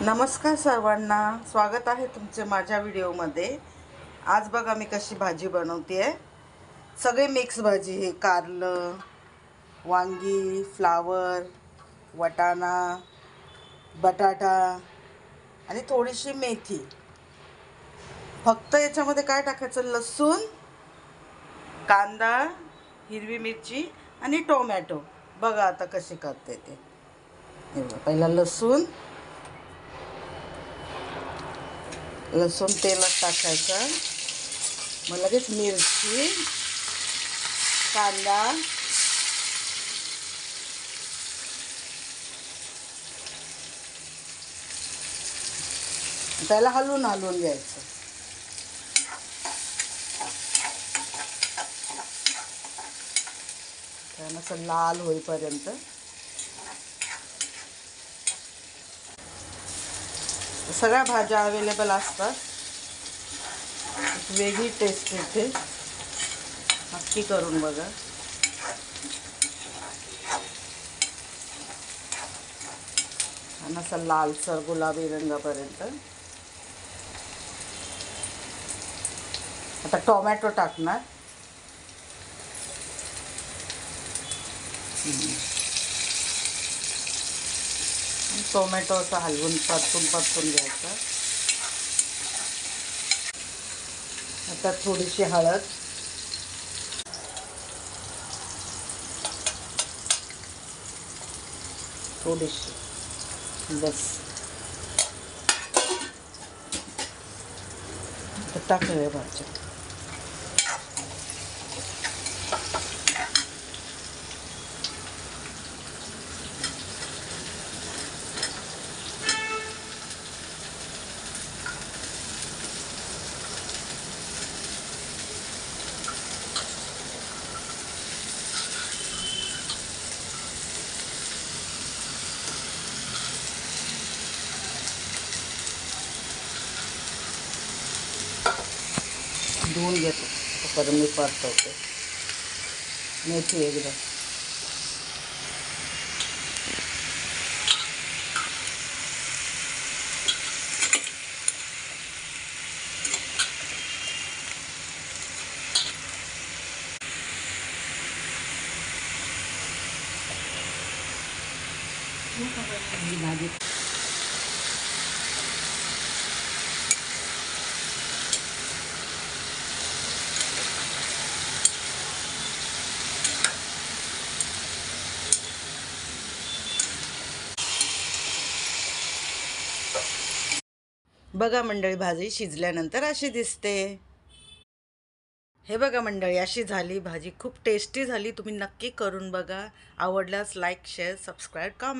नमस्कार सर्वांना. स्वागत आहे तुमचे माझ्या व्हिडिओमध्ये. आज बघा मी कशी भाजी बनवते आहे सगळे मिक्स भाजी हे कारलं वांगी फ्लावर वटाणा बटाटा आणि थोडीशी मेथी. फक्त याच्यामध्ये काय टाकायचं? लसूण कांदा हिरवी मिरची आणि टोमॅटो. बघा आता कशी करते ते. पहिला लसूण लसूण तेलात टाकायचं. मग लगेच मिरची कांदा त्याला हलवून हलवून घ्यायचं. त्यानं असं लाल होईपर्यंत सगळ्या भाज्या अवेलेबल असतात. एक वेगळी टेस्ट येते. नक्की करून बघा. आणि असं लालसर गुलाबी रंगापर्यंत. आता टोमॅटो टाकणार. टोमॅटो असं हलवून परतून परतून घ्यायचं. आता थोडीशी हळद. थोडीशी. बस. आता टाकूया भाज्या धुवून घेतो. तोपर्यंत मी परतवते. मेथी एकदा. भाजी बघा मंडळी भाजी शिजल्यानंतर अशी दिसते. हे बघा मंडळी अशी झाली भाजी. खूप टेस्टी झाली. तुम्ही नक्की करून बघा. आवडल्यास लाईक शेअर सबस्क्राईब कॉमेंट